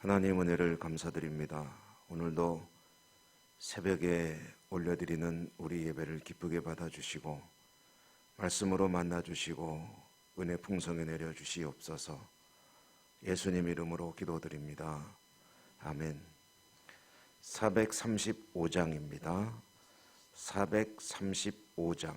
하나님 은혜를 감사드립니다. 오늘도 새벽에 올려드리는 우리 예배를 기쁘게 받아주시고 말씀으로 만나주시고 은혜 풍성에 내려주시옵소서 예수님 이름으로 기도드립니다. 아멘 435장입니다. 435장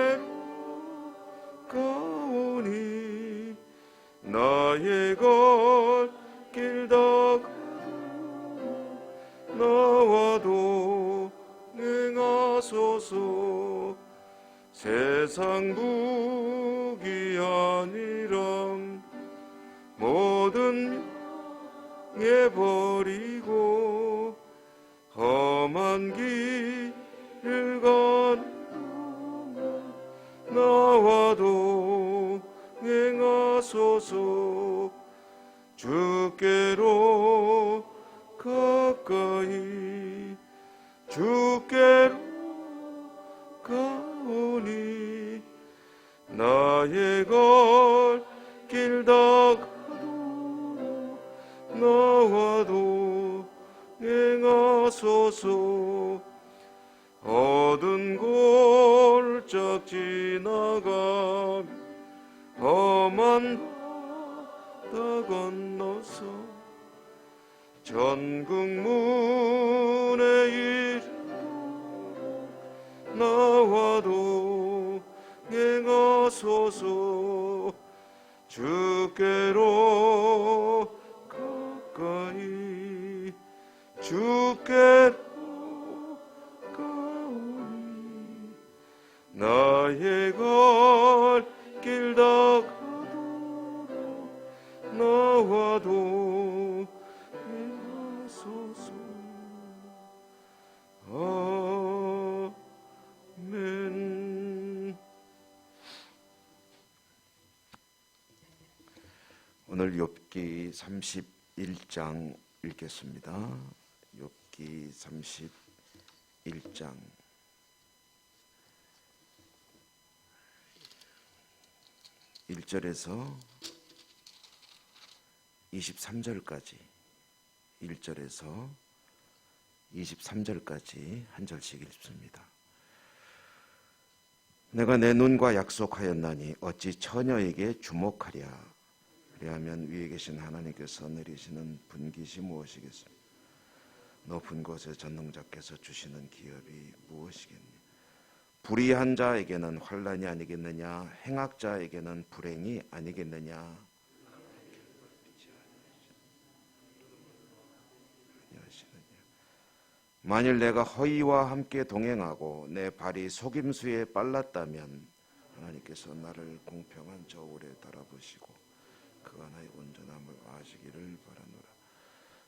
무기 아니람 모든 명예 버리고 험한 길을 가는 나와도 행하소서. 주께로 가까이 주께로 나의 갈길 다가도 나와 도 행하소서. 어두운 골짝 지나가 험한 바다 건너서 전국 문에 이르도록 나와도 행하소서. 주께로 가까이 주께로 가오니 나의 갈길 다 31장 읽겠습니다. 욥기 31장 1절에서 23절까지 1절에서 23절까지 한 절씩 읽습니다. 내가 내 눈과 약속하였나니 어찌 처녀에게 주목하랴 그리하면 위에 계신 하나님께서 내리시는 분깃이 무엇이겠습니까? 높은 곳에 전능자께서 주시는 기업이 무엇이겠느냐? 불의한 자에게는 환란이 아니겠느냐? 행악자에게는 불행이 아니겠느냐? 만일 내가 허위와 함께 동행하고 내 발이 속임수에 빨랐다면 하나님께서 나를 공평한 저울에 달아보시고 그가 나의 온전함을 아시기를 바라노라.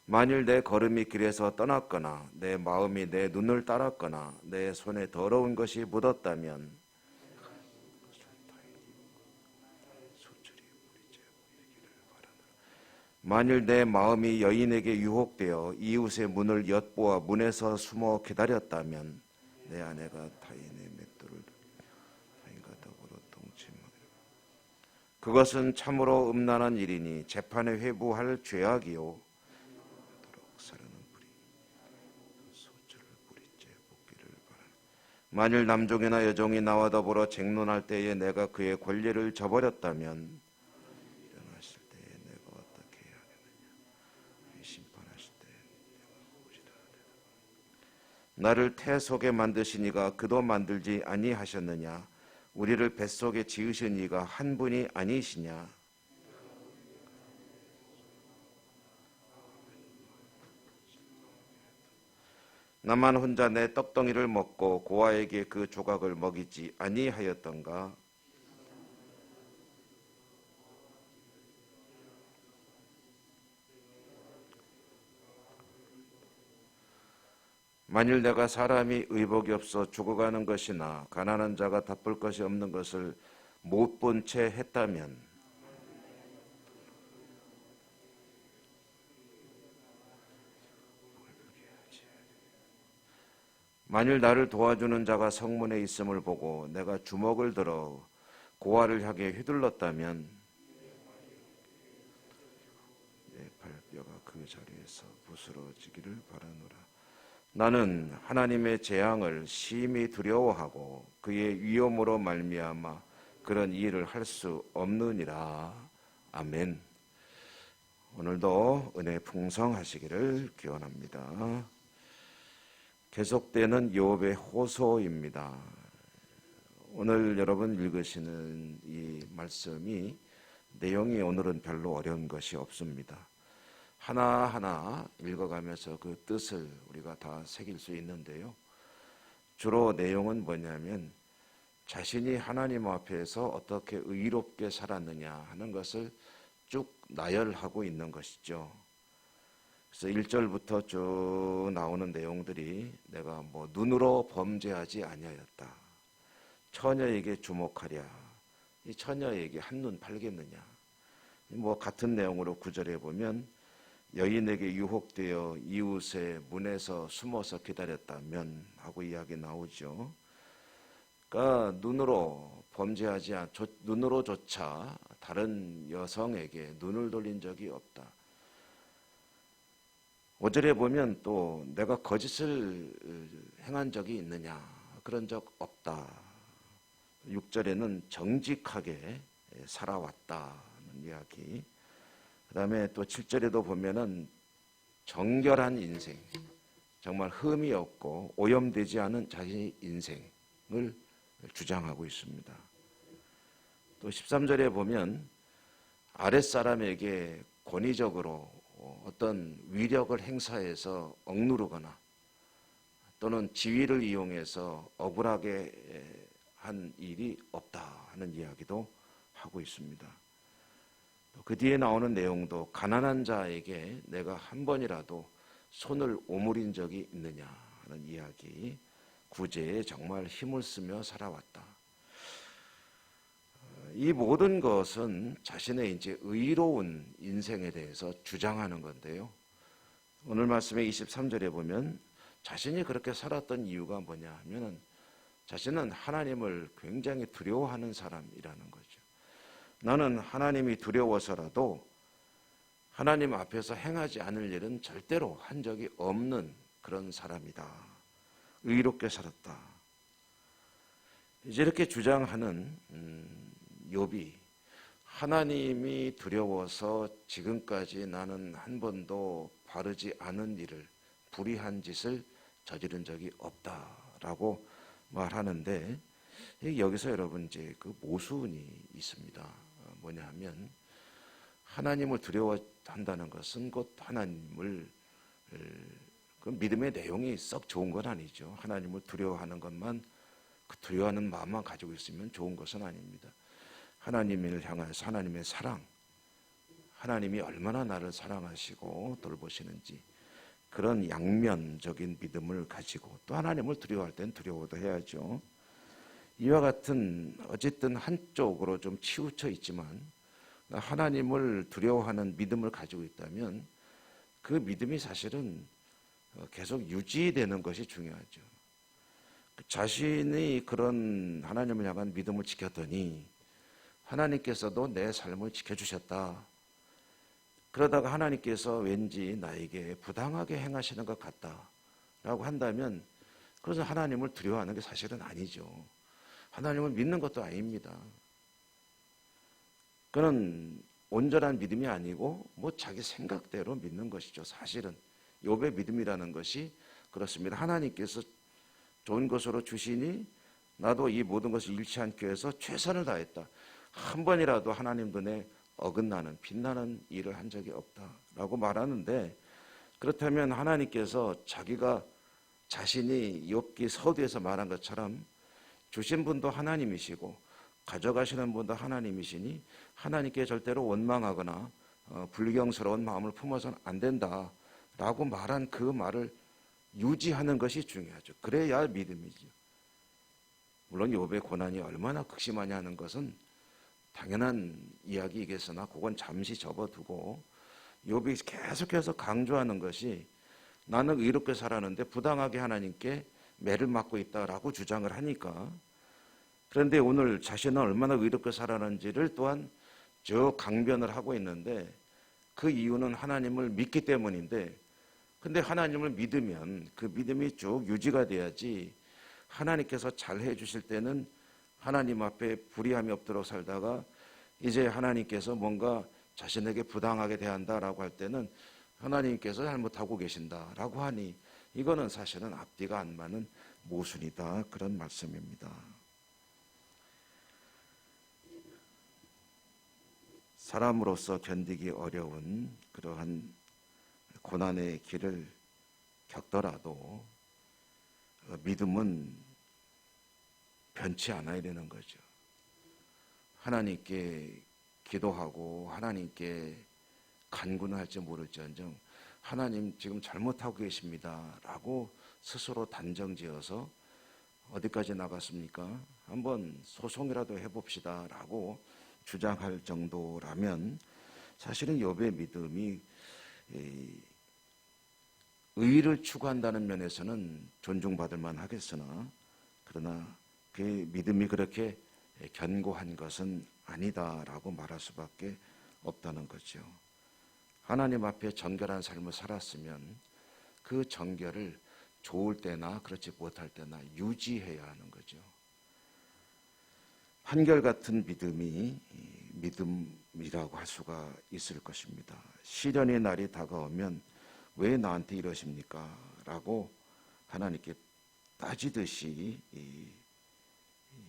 만일 내 걸음이 길에서 떠났거나 내 마음이 내 눈을 따랐거나 내 손에 더러운 것이 묻었다면 만일 내 마음이 여인에게 유혹되어 이웃의 문을 엿보아 문에서 숨어 기다렸다면 내 아내가 타인의 맷돌을 타인과 더불어 동침하리라. 그것은 참으로 음란한 일이니 재판에 회부할 죄악이요. 만일 남종이나 여종이 나와 더불어 쟁론할 때에 내가 그의 권리를 저버렸다면 일어나실 때에 내가 어떻게 해야 하겠느냐? 심판하실 때에 내가 오지라 나를 태 속에 만드시니가 그도 만들지 아니하셨느냐 우리를 뱃속에 지으신 이가 한 분이 아니시냐? 나만 혼자 내 떡덩이를 먹고 고아에게 그 조각을 먹이지 아니하였던가 만일 내가 사람이 의복이 없어 죽어가는 것이나 가난한 자가 덮을 것이 없는 것을 못 본 채 했다면 만일 나를 도와주는 자가 성문에 있음을 보고 내가 주먹을 들어 고아를 향해 휘둘렀다면 내 발뼈가 그 자리에서 부스러지기를 바라노라. 나는 하나님의 재앙을 심히 두려워하고 그의 위험으로 말미암아 그런 일을 할 수 없느니라. 아멘. 오늘도 은혜 풍성하시기를 기원합니다. 계속되는 욥의 호소입니다. 오늘 여러분 읽으시는 이 말씀이 내용이 오늘은 별로 어려운 것이 없습니다. 하나하나 읽어가면서 그 뜻을 우리가 다 새길 수 있는데요. 주로 내용은 뭐냐면 자신이 하나님 앞에서 어떻게 의롭게 살았느냐 하는 것을 쭉 나열하고 있는 것이죠. 그래서 1절부터 쭉 나오는 내용들이 내가 뭐 눈으로 범죄하지 아니하였다. 처녀에게 주목하랴. 이 처녀에게 한눈 팔겠느냐. 뭐 같은 내용으로 구절에 보면 여인에게 유혹되어 이웃의 문에서 숨어서 기다렸다면 하고 이야기 나오죠. 그러니까 눈으로 범죄하지 않, 눈으로조차 다른 여성에게 눈을 돌린 적이 없다. 5절에 보면 또 내가 거짓을 행한 적이 있느냐 그런 적 없다. 6절에는 정직하게 살아왔다는 이야기. 그 다음에 또 7절에도 보면은 정결한 인생, 정말 흠이 없고 오염되지 않은 자신의 인생을 주장하고 있습니다. 또 13절에 보면 아랫사람에게 권위적으로 어떤 위력을 행사해서 억누르거나 또는 지위를 이용해서 억울하게 한 일이 없다 하는 이야기도 하고 있습니다. 그 뒤에 나오는 내용도 가난한 자에게 내가 한 번이라도 손을 오므린 적이 있느냐 하는 이야기 구제에 정말 힘을 쓰며 살아왔다. 이 모든 것은 자신의 이제 의로운 인생에 대해서 주장하는 건데요. 오늘 말씀의 23절에 보면 자신이 그렇게 살았던 이유가 뭐냐 하면은 자신은 하나님을 굉장히 두려워하는 사람이라는 거죠. 나는 하나님이 두려워서라도 하나님 앞에서 행하지 않을 일은 절대로 한 적이 없는 그런 사람이다. 의롭게 살았다. 이제 이렇게 주장하는 음, 욥이 하나님이 두려워서 지금까지 나는 한 번도 바르지 않은 일을 불의한 짓을 저지른 적이 없다라고 말하는데 여기서 여러분 이제 그 모순이 있습니다. 뭐냐 하면 하나님을 두려워한다는 것은 곧 하나님을 그 믿음의 내용이 썩 좋은 건 아니죠. 하나님을 두려워하는 것만 그 두려워하는 마음만 가지고 있으면 좋은 것은 아닙니다. 하나님을 향해서 하나님의 사랑, 하나님이 얼마나 나를 사랑하시고 돌보시는지 그런 양면적인 믿음을 가지고 또 하나님을 두려워할 땐 두려워도 해야죠. 이와 같은 어쨌든 한쪽으로 좀 치우쳐 있지만 하나님을 두려워하는 믿음을 가지고 있다면 그 믿음이 사실은 계속 유지되는 것이 중요하죠. 자신이 그런 하나님을 향한 믿음을 지켰더니 하나님께서도 내 삶을 지켜주셨다. 그러다가 하나님께서 왠지 나에게 부당하게 행하시는 것 같다. 라고 한다면 그래서 하나님을 두려워하는 게 사실은 아니죠. 하나님을 믿는 것도 아닙니다. 그는 온전한 믿음이 아니고 뭐 자기 생각대로 믿는 것이죠. 사실은 욥의 믿음이라는 것이 그렇습니다. 하나님께서 좋은 것으로 주시니 나도 이 모든 것을 잃지 않기 위해서 최선을 다했다. 한 번이라도 하나님 눈에 어긋나는 빛나는 일을 한 적이 없다라고 말하는데 그렇다면 하나님께서 자기가 자신이 욥기 서두에서 말한 것처럼 주신 분도 하나님이시고 가져가시는 분도 하나님이시니 하나님께 절대로 원망하거나 어, 불경스러운 마음을 품어서는 안 된다라고 말한 그 말을 유지하는 것이 중요하죠. 그래야 믿음이죠. 물론 욥의 고난이 얼마나 극심하냐 하는 것은 당연한 이야기이겠으나 그건 잠시 접어두고 욥이 계속해서 강조하는 것이 나는 의롭게 살았는데 부당하게 하나님께 매를 맞고 있다라고 주장을 하니까. 그런데 오늘 자신은 얼마나 의롭게 살았는지를 또한 저 강변을 하고 있는데 그 이유는 하나님을 믿기 때문인데 근데 하나님을 믿으면 그 믿음이 쭉 유지가 돼야지 하나님께서 잘 해주실 때는 하나님 앞에 불의함이 없도록 살다가 이제 하나님께서 뭔가 자신에게 부당하게 대한다라고 할 때는 하나님께서 잘못하고 계신다라고 하니 이거는 사실은 앞뒤가 안 맞는 모순이다 그런 말씀입니다. 사람으로서 견디기 어려운 그러한 고난의 길을 겪더라도 어, 믿음은 변치 않아야 되는 거죠. 하나님께 기도하고 하나님께 간구는 할지 모를지언정 하나님 지금 잘못하고 계십니다 라고 스스로 단정 지어서 어디까지 나갔습니까? 한번 소송이라도 해봅시다 라고 주장할 정도라면 사실은 욥의 믿음이 의를 추구한다는 면에서는 존중받을 만 하겠으나 그러나 그 믿음이 그렇게 견고한 것은 아니다라고 말할 수밖에 없다는 거죠. 하나님 앞에 정결한 삶을 살았으면 그 정결을 좋을 때나 그렇지 못할 때나 유지해야 하는 거죠. 한결같은 믿음이 믿음이라고 할 수가 있을 것입니다. 시련의 날이 다가오면 왜 나한테 이러십니까? 라고 하나님께 따지듯이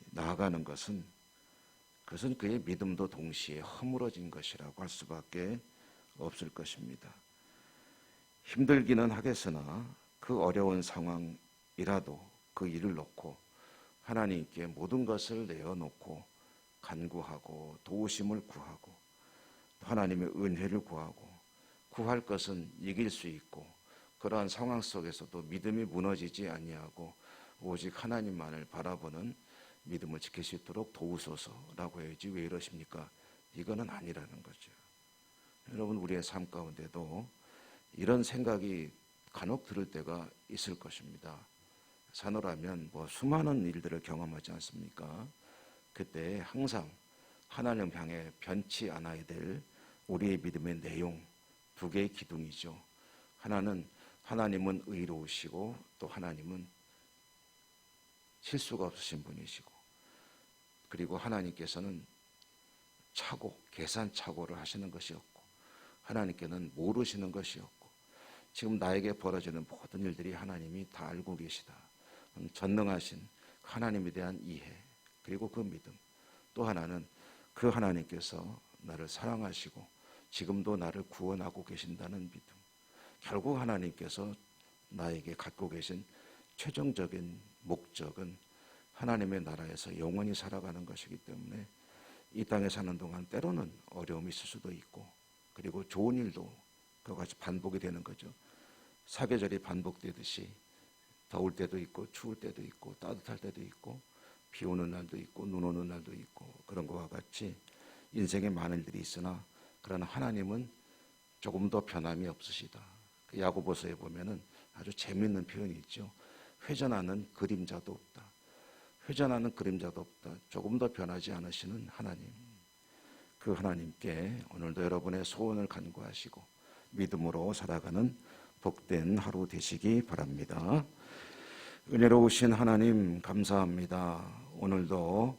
나아가는 것은 그것은 그의 믿음도 동시에 허물어진 것이라고 할 수밖에 없을 것입니다. 힘들기는 하겠으나 그 어려운 상황이라도 그 일을 놓고 하나님께 모든 것을 내어놓고 간구하고 도우심을 구하고 하나님의 은혜를 구하고 구할 것은 이길 수 있고 그러한 상황 속에서도 믿음이 무너지지 아니하고 오직 하나님만을 바라보는 믿음을 지킬 수 있도록 도우소서라고 해야지 왜 이러십니까? 이거는 아니라는 거죠. 여러분 우리의 삶 가운데도 이런 생각이 간혹 들을 때가 있을 것입니다. 산호라면 뭐 수많은 일들을 경험하지 않습니까? 그때 항상 하나님 향해 변치 않아야 될 우리의 믿음의 내용 두 개의 기둥이죠. 하나는 하나님은 의로우시고 또 하나님은 실수가 없으신 분이시고 그리고 하나님께서는 착오, 계산 착오를 하시는 것이 하나님께는 모르시는 것이 없고 지금 나에게 벌어지는 모든 일들이 하나님이 다 알고 계시다. 전능하신 하나님에 대한 이해 그리고 그 믿음 또 하나는 그 하나님께서 나를 사랑하시고 지금도 나를 구원하고 계신다는 믿음 결국 하나님께서 나에게 갖고 계신 최종적인 목적은 하나님의 나라에서 영원히 살아가는 것이기 때문에 이 땅에 사는 동안 때로는 어려움이 있을 수도 있고 그리고 좋은 일도 그와 같이 반복이 되는 거죠. 사계절이 반복되듯이 더울 때도 있고 추울 때도 있고 따뜻할 때도 있고 비 오는 날도 있고 눈 오는 날도 있고 그런 것과 같이 인생에 많은 일들이 있으나 그러나 하나님은 조금 더 변함이 없으시다. 그 야고보서에 보면은 아주 재미있는 표현이 있죠. 회전하는 그림자도 없다. 회전하는 그림자도 없다. 조금 더 변하지 않으시는 하나님. 그 하나님께 오늘도 여러분의 소원을 간구하시고 믿음으로 살아가는 복된 하루 되시기 바랍니다. 은혜로우신 하나님 감사합니다. 오늘도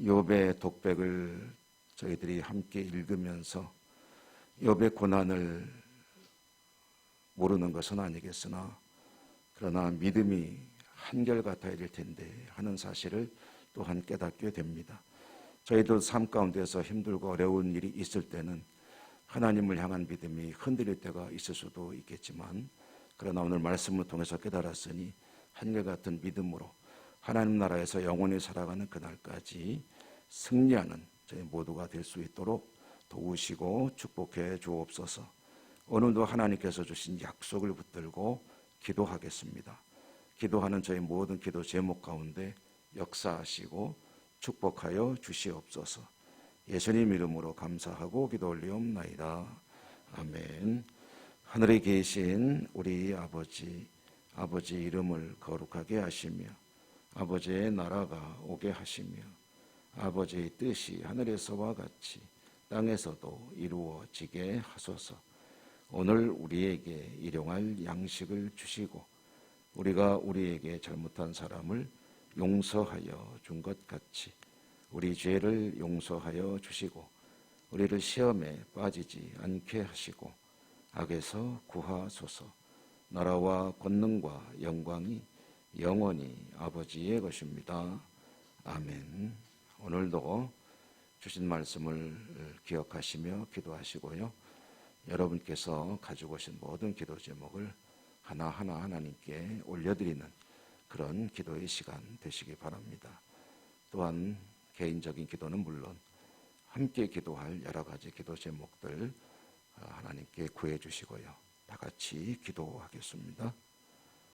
욥의 독백을 저희들이 함께 읽으면서 욥의 고난을 모르는 것은 아니겠으나 그러나 믿음이 한결같아야 될 텐데 하는 사실을 또한 깨닫게 됩니다. 저희도 삶 가운데서 힘들고 어려운 일이 있을 때는 하나님을 향한 믿음이 흔들릴 때가 있을 수도 있겠지만 그러나 오늘 말씀을 통해서 깨달았으니 한결같은 믿음으로 하나님 나라에서 영원히 살아가는 그날까지 승리하는 저희 모두가 될 수 있도록 도우시고 축복해 주옵소서. 오늘도 하나님께서 주신 약속을 붙들고 기도하겠습니다. 기도하는 저희 모든 기도 제목 가운데 역사하시고 축복하여 주시옵소서. 예수님 이름으로 감사하고 기도 올리옵나이다. 아멘. 하늘에 계신 우리 아버지, 아버지 이름을 거룩하게 하시며 아버지의 나라가 오게 하시며 아버지의 뜻이 하늘에서와 같이 땅에서도 이루어지게 하소서. 오늘 우리에게 일용할 양식을 주시고 우리가 우리에게 잘못한 사람을 용서하여 준 것 같이 우리 죄를 용서하여 주시고 우리를 시험에 빠지지 않게 하시고 악에서 구하소서. 나라와 권능과 영광이 영원히 아버지의 것입니다. 아멘. 오늘도 주신 말씀을 기억하시며 기도하시고요. 여러분께서 가지고 오신 모든 기도 제목을 하나하나 하나님께 올려드리는 그런 기도의 시간 되시기 바랍니다. 또한 개인적인 기도는 물론 함께 기도할 여러 가지 기도 제목들 하나님께 구해 주시고요. 다 같이 기도하겠습니다.